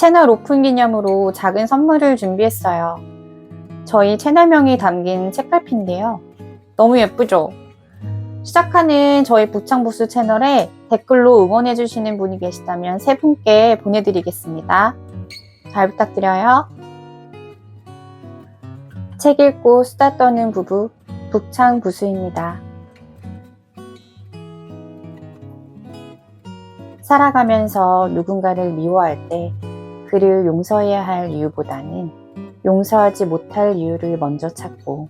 채널 오픈 기념으로 작은 선물을 준비했어요. 저희 채널명이 담긴 책갈피인데요. 너무 예쁘죠? 시작하는 저희 북창부스 채널에 댓글로 응원해주시는 분이 계시다면 세 분께 보내드리겠습니다. 잘 부탁드려요. 책 읽고 수다 떠는 부부, 북창부수입니다. 살아가면서 누군가를 미워할 때 그를 용서해야 할 이유보다는 용서하지 못할 이유를 먼저 찾고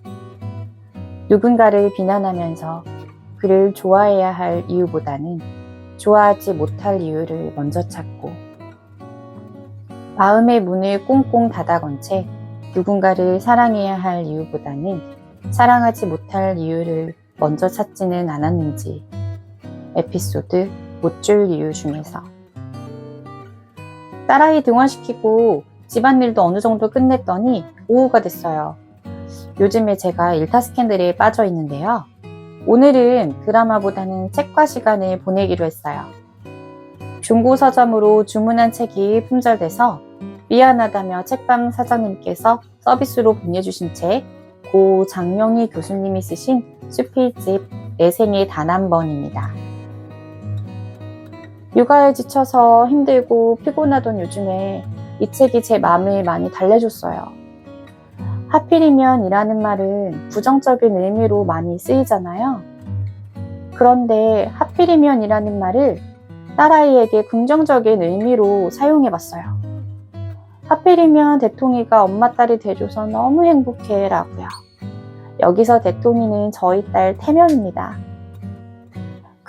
누군가를 비난하면서 그를 좋아해야 할 이유보다는 좋아하지 못할 이유를 먼저 찾고 마음의 문을 꽁꽁 닫아 건 채 누군가를 사랑해야 할 이유보다는 사랑하지 못할 이유를 먼저 찾지는 않았는지 에피소드 못 줄 이유 중에서 딸아이 등원시키고 집안일도 어느 정도 끝냈더니 오후가 됐어요. 요즘에 제가 일타 스캔들에 빠져 있는데요. 오늘은 드라마보다는 책과 시간을 보내기로 했어요. 중고 서점으로 주문한 책이 품절돼서 미안하다며 책방 사장님께서 서비스로 보내주신 책, 고 장명희 교수님이 쓰신 수필집 내 생에 단한 번입니다. 육아에 지쳐서 힘들고 피곤하던 요즘에 이 책이 제 마음을 많이 달래줬어요. 하필이면 이라는 말은 부정적인 의미로 많이 쓰이잖아요. 그런데 하필이면 이라는 말을 딸아이에게 긍정적인 의미로 사용해 봤어요. 하필이면 대통이가 엄마 딸이 돼줘서 너무 행복해 라고요. 여기서 대통이는 저희 딸 태명입니다.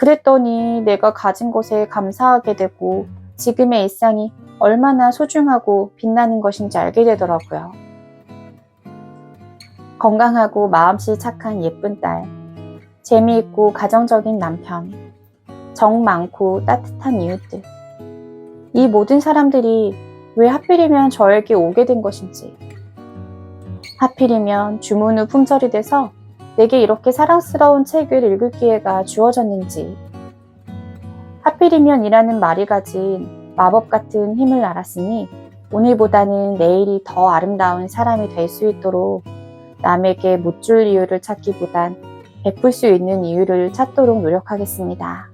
그랬더니 내가 가진 것에 감사하게 되고 지금의 일상이 얼마나 소중하고 빛나는 것인지 알게 되더라고요. 건강하고 마음씨 착한 예쁜 딸, 재미있고 가정적인 남편, 정 많고 따뜻한 이웃들. 이 모든 사람들이 왜 하필이면 저에게 오게 된 것인지. 하필이면 주문 후 품절이 돼서 내게 이렇게 사랑스러운 책을 읽을 기회가 주어졌는지. 하필이면 이라는 말이 가진 마법 같은 힘을 알았으니 오늘보다는 내일이 더 아름다운 사람이 될 수 있도록 남에게 못 줄 이유를 찾기보단 베풀 수 있는 이유를 찾도록 노력하겠습니다.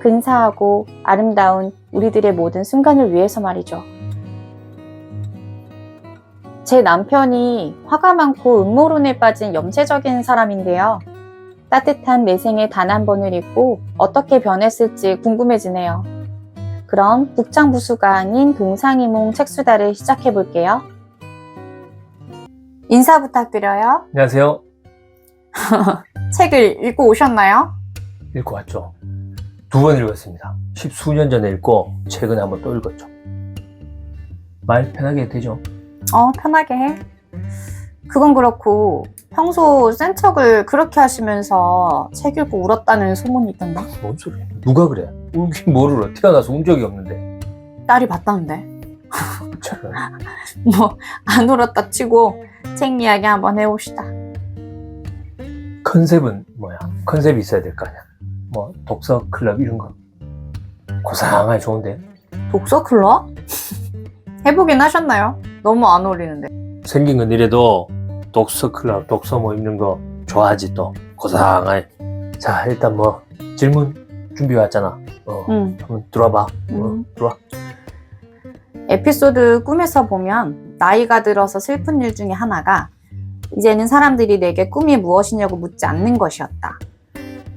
근사하고 아름다운 우리들의 모든 순간을 위해서 말이죠. 제 남편이 화가 많고 음모론에 빠진 염세적인 사람인데요. 따뜻한 내 생에 단 한 번을 읽고 어떻게 변했을지 궁금해지네요. 그럼 북창부수가 아닌 동상이몽 책수다를 시작해 볼게요. 인사 부탁드려요. 안녕하세요. 책을 읽고 오셨나요? 읽고 왔죠. 두 번 읽었습니다. 십수년 전에 읽고 최근에 한번 또 읽었죠. 말 편하게 되죠. 어, 편하게 해. 그건 그렇고 평소 센 척을 그렇게 하시면서 책 읽고 울었다는 소문이 있던데 뭔 소리야? 누가 그래? 울긴 뭘 울어? 태어나서 운 적이 없는데. 딸이 봤다는데 참. 뭐 안 울었다 치고 책 이야기 한번 해봅시다 컨셉은 뭐야? 컨셉이 있어야 될 거 아니야. 뭐 독서 클럽 이런 거. 고상하게 좋은데. 독서 클럽? 해보긴 하셨나요? 너무 안 어울리는데 생긴 건 이래도 독서 클럽, 독서 뭐 있는 거 좋아하지 또. 고상하게. 자, 일단 뭐 질문 준비 왔잖아. 어, 응. 한번 들어봐. 어, 음. 들어와. 에피소드 꿈에서 보면 나이가 들어서 슬픈 일 중에 하나가 이제는 사람들이 내게 꿈이 무엇이냐고 묻지 않는 것이었다.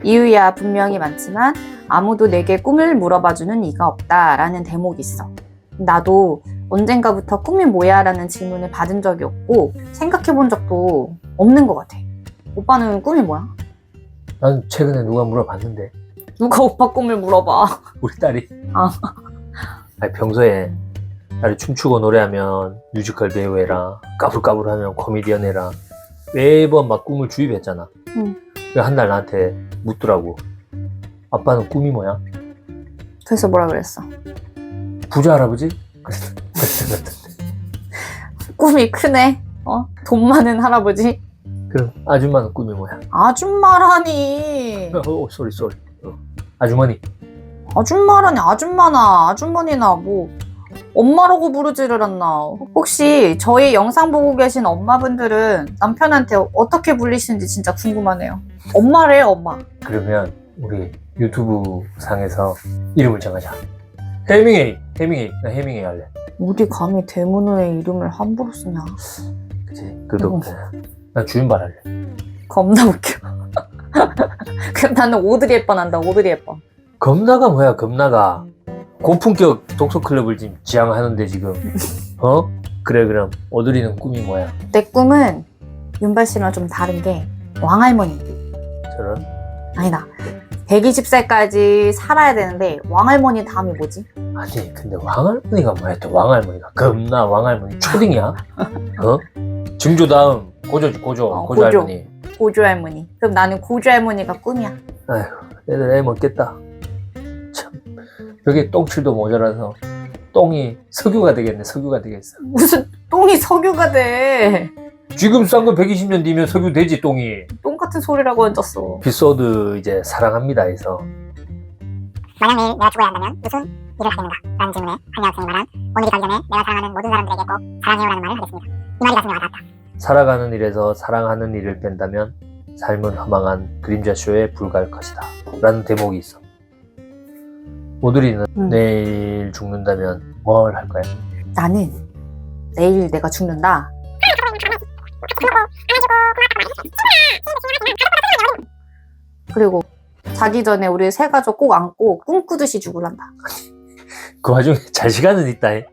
이유야 분명히 많지만 아무도 내게 꿈을 물어봐주는 이가 없다라는 대목이 있어. 나도 언젠가부터 꿈이 뭐야 라는 질문을 받은 적이 없고 생각해 본 적도 없는 것 같아. 오빠는 꿈이 뭐야? 난 최근에 누가 물어봤는데 누가 오빠 꿈을 물어봐. 우리 딸이 아. 아니, 평소에 딸이 춤추고 노래하면 뮤지컬 배우 해라 까불까불 하면 코미디언 해라 매번 막 꿈을 주입했잖아 응. 한달 나한테 묻더라고 아빠는 꿈이 뭐야? 그래서 뭐라 그랬어? 부자 할아버지? 꿈이 크네. 어? 돈 많은 할아버지? 그럼 아줌마는 꿈이 뭐야? 아줌마라니. 어, 쏘리 쏘리 어. 아주머니 아줌마라니 아줌마나 아주머니나 뭐 엄마라고 부르지를 않나. 혹시 저희 영상 보고 계신 엄마분들은 남편한테 어떻게 불리시는지 진짜 궁금하네요. 엄마래요, 엄마. 그러면 우리 유튜브 상에서 이름을 정하자. 해밍웨이, 해밍웨이. 나 해밍웨이 할래. 어디 감히 대문호의 이름을 함부로 쓰냐. 그치? 그 덕분에. 나 주윤발 할래. 겁나 웃겨. 그럼 나는 오드리 햇번 한다, 오드리 햇번. 겁나가 뭐야, 겁나가. 고품격 독서 클럽을 지금 지향하는데 지금. 어? 그래, 그럼. 오드리는 꿈이 뭐야? 내 꿈은 윤발 씨랑 좀 다른 게 왕할머니. 저런. 아니다. 120살까지 살아야 되는데 왕할머니 다음이 뭐지? 아니, 근데 왕할머니가 뭐야, 또 왕할머니가. 겁나 왕할머니. 초딩이야? 어? 증조 다음, 고조지, 고조. 어, 고조 고조. 할머니. 고조 할머니. 그럼 나는 고조 할머니가 꿈이야. 애들 애 먹겠다. 참. 여기 똥칠도 모자라서 똥이 석유가 되겠네, 석유가 되겠어. 무슨 똥이 석유가 돼. 지금 싼 거 120년 뒤면 석유 되지, 똥이. 똥 같은 소리라고 얹었어. 에피소드 이제 사랑합니다 해서 만약 내일 내가 죽어야 한다면 무슨 일을 하게 되는가? 라는 질문에 한 여학생이 말한 오늘이 가기 전에 내가 사랑하는 모든 사람들에게 꼭 사랑해요라는 말을 하겠습니다. 이 말이 가슴에 와닿았다. 살아가는 일에서 사랑하는 일을 뺀다면 삶은 허망한 그림자 쇼에 불과할 것이다. 라는 대목이 있어. 오드리는 음. 내일 죽는다면 뭘할 거야? 나는 내일 내가 죽는다. 그리고 자기 전에 우리 세 가족 꼭 안고 꿈꾸듯이 죽을란다. 그 와중에 잘 시간은 있다. 해.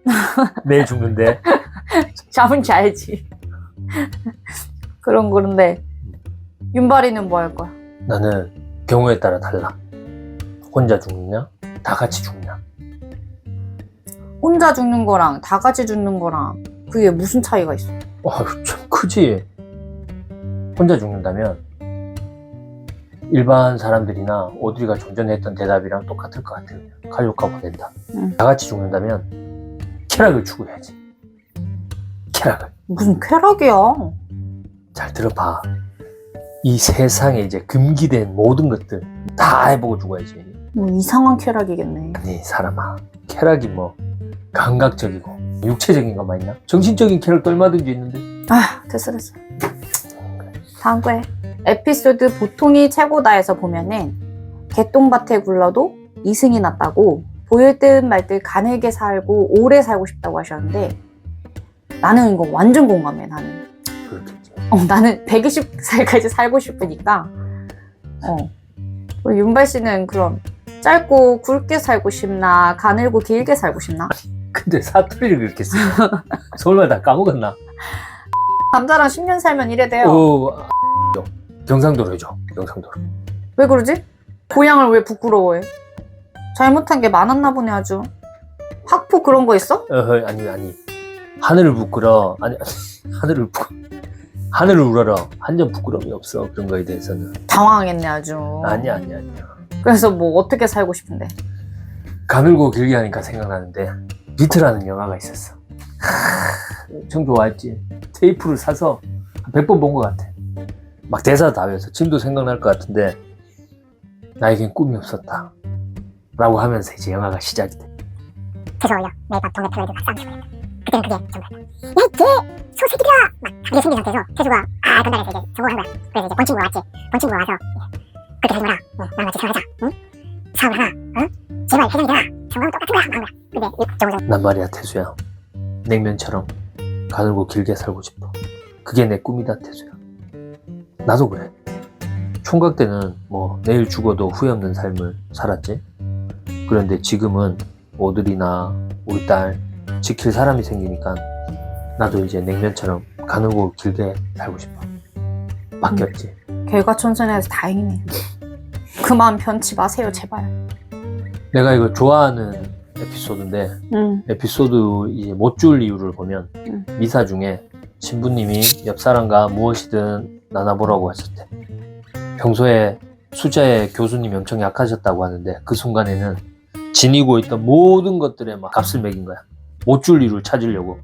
내일 죽는데. 잠은 자야지. 그런 거는데 윤발이는 뭐 할 거야? 나는 경우에 따라 달라. 혼자 죽느냐? 다 같이 죽느냐? 혼자 죽는 거랑 다 같이 죽는 거랑 그게 무슨 차이가 있어? 아유, 참 크지. 혼자 죽는다면 일반 사람들이나 오드리가 좀 전에 했던 대답이랑 똑같을 것 같아요. 가족과 보낸다. 응. 다 같이 죽는다면 쾌락을 추구해야지. 쾌락을. 무슨 쾌락이야? 잘 들어봐. 이 세상에 이제 금기된 모든 것들 다 해보고 죽어야지. 뭐 이상한 쾌락이겠네. 아니 사람아 쾌락이 뭐 감각적이고 육체적인 것만 있나? 정신적인 쾌락도 얼마든지 있는데 아 됐어 됐어. 다음 거에 에피소드 보통이 최고다에서 보면은 개똥밭에 굴러도 이승이 났다고 보일 듯 말 듯 가늘게 살고 오래 살고 싶다고 하셨는데 나는 이거 완전 공감해 나는. 그렇겠지. 어, 나는 120살까지 살고 싶으니까. 어. 우리 윤발 씨는 그럼 짧고 굵게 살고 싶나 가늘고 길게 살고 싶나? 근데 사투리를 그렇게 써. 서울말 다 까먹었나? 남자랑 10년 살면 이래 돼요. 어, 아, 경상도로 해줘. 경상도로. 왜 그러지? 고향을 왜 부끄러워해? 잘못한 게 많았나 보네 아주. 학포 그런 거 있어? 어허, 아니 아니. 하늘을 부끄러. 아니 아니, 하늘을 부. 하늘을 우러러. 한점 부끄러움이 없어. 그런 거에 대해서는. 당황했네 아주. 아니야 아니야 아니야. 그래서 뭐 어떻게 살고 싶은데? 가늘고 길게 하니까 생각나는데 비트라는 영화가 있었어. 하, 좋아했지. 테이프를 사서 100번 본 것 같아. 막 대사 다 외워서 지금도 생각날 것 같은데 나에겐 꿈이 없었다. 라고 하면서 이제 영화가 시작이 돼. 그래서 매일 밤 동네 플로이드가 싸움치고 있다. 그때는 그게 전부였다. 야이 개! 소새끼들아! 막 그게 생긴 상태에서 태수가 아 건달해서 이제 성공한 거야. 그래서 이제 본친구가 왔지. 본친구가 와서 예. 그렇게 하지 마라. 어, 나랑 같이 생활하자. 응? 사업을 하나. 어? 제발 회장이 되라. 성공하면 똑같은 거야. 거야. 근데 이 정우성 난 말이야 태수야. 냉면처럼 가늘고 길게 살고 싶어. 그게 내 꿈이다 태수야. 나도 그래. 총각 때는 뭐 내일 죽어도 후회 없는 삶을 살았지. 그런데 지금은 오들이나 우리 딸 지킬 사람이 생기니까 나도 이제 냉면처럼 가늘고 길게 살고 싶어. 바뀌었지. 결과 천선해서 다행이네. 그만 변치 마세요 제발. 내가 이거 좋아하는 에피소드인데 응. 에피소드 이제 못 줄 이유를 보면 음. 미사 중에 신부님이 옆 사람과 무엇이든 나눠보라고 하셨대. 평소에 숫자에 교수님이 엄청 약하셨다고 하는데 그 순간에는 지니고 있던 모든 것들에 막 값을 매긴 거야. 못 줄 이유를 찾으려고.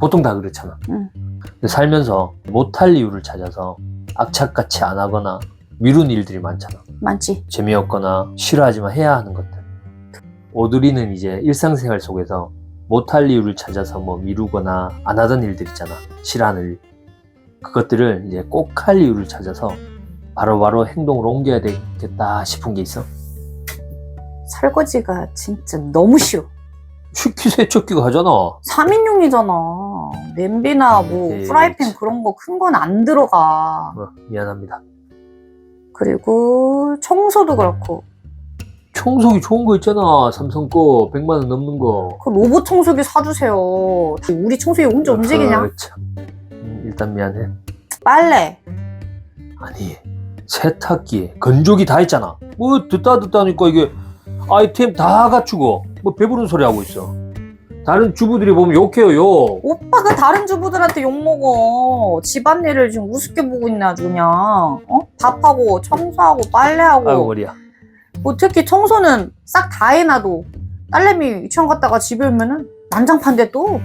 보통 다 그렇잖아. 음. 근데 살면서 못할 이유를 찾아서 악착같이 안 하거나 미룬 일들이 많잖아. 많지. 재미없거나 싫어하지만 해야 하는 것들. 오드리는 이제 일상생활 속에서 못할 이유를 찾아서 뭐 미루거나 안 하던 일들 있잖아. 싫어하는 일. 그것들을 이제 꼭 할 이유를 찾아서 바로바로 행동으로 옮겨야 되겠다 싶은 게 있어. 설거지가 진짜 너무 싫어. 식기 세척기가 하잖아. 3인용이잖아. 냄비나 뭐 에이, 프라이팬 참. 그런 거 큰 건 안 들어가. 어, 미안합니다. 그리고 청소도 그렇고 청소기 좋은 거 있잖아. 삼성 거 100만 원 넘는 거. 그 로봇 청소기 사주세요. 우리 청소기 언제 움직이냐? 어, 참. 음, 일단 미안해. 빨래. 아니 세탁기에 건조기 다 있잖아. 뭐 듣다 듣다 하니까 이게 아이템 다 갖추고 뭐 배부른 소리 하고 있어. 다른 주부들이 보면 욕해요 욕. 오빠가 다른 주부들한테 욕먹어. 집안일을 지금 우습게 보고 있네 아주 그냥. 어? 밥하고 청소하고 빨래하고 아유 머리야. 뭐 특히 청소는 싹 다 해놔도 딸내미 유치원 갔다가 집에 오면은 난장판데 또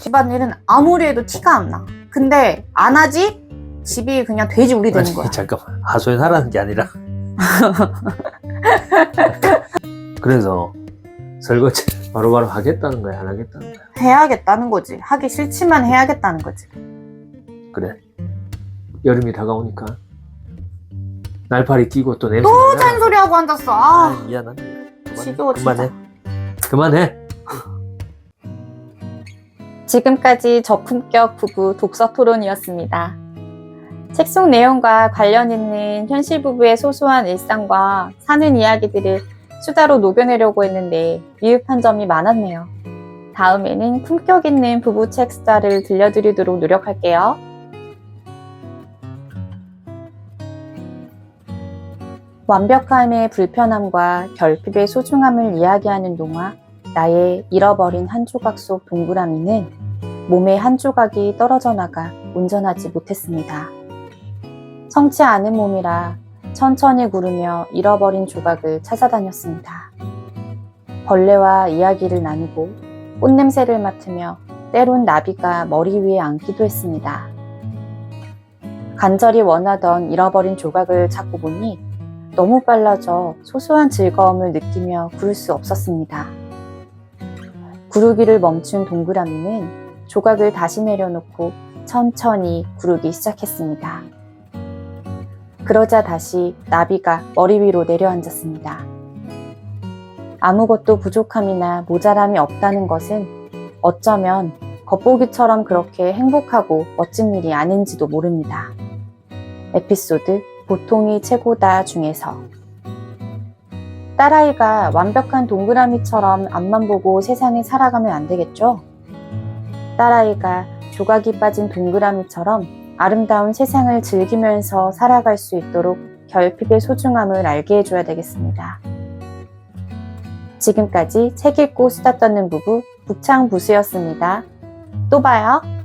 집안일은 아무리 해도 티가 안 나. 근데 안 하지? 집이 그냥 돼지 우리 되는 아니 거야. 잠깐만 하소연 하라는 게 아니라. 그래서 설거지 바로바로 하겠다는 거야 안 하겠다는 거야. 해야겠다는 거지. 하기 싫지만 해야겠다는 거지. 그래. 여름이 다가오니까 날파리 끼고 또 냄새. 또 나잖아. 잔소리하고 앉았어. 아, 아, 미안합니다. 그만해. 지겨워 그만해. 그만해. 지금까지 저품격 부부 독서 토론이었습니다. 책 속 내용과 관련 있는 현실 부부의 소소한 일상과 사는 이야기들을 수다로 녹여내려고 했는데 미흡한 점이 많았네요. 다음에는 품격 있는 부부 책 수다를 들려드리도록 노력할게요. 완벽함의 불편함과 결핍의 소중함을 이야기하는 동화 나의 잃어버린 한 조각 속 동그라미는 몸의 한 조각이 떨어져 나가 온전하지 못했습니다. 성치 않은 몸이라 천천히 구르며 잃어버린 조각을 찾아다녔습니다. 벌레와 이야기를 나누고 꽃냄새를 맡으며 때론 나비가 머리 위에 앉기도 했습니다. 간절히 원하던 잃어버린 조각을 찾고 보니 너무 빨라져 소소한 즐거움을 느끼며 구를 수 없었습니다. 구르기를 멈춘 동그라미는 조각을 다시 내려놓고 천천히 구르기 시작했습니다. 그러자 다시 나비가 머리 위로 내려앉았습니다. 아무것도 부족함이나 모자람이 없다는 것은 어쩌면 겉보기처럼 그렇게 행복하고 멋진 일이 아닌지도 모릅니다. 에피소드 보통이 최고다 중에서 딸아이가 완벽한 동그라미처럼 앞만 보고 세상을 살아가면 안 되겠죠? 딸아이가 조각이 빠진 동그라미처럼 아름다운 세상을 즐기면서 살아갈 수 있도록 결핍의 소중함을 알게 해줘야 되겠습니다. 지금까지 책 읽고 수다 떠는 부부 북창부수였습니다. 또 봐요.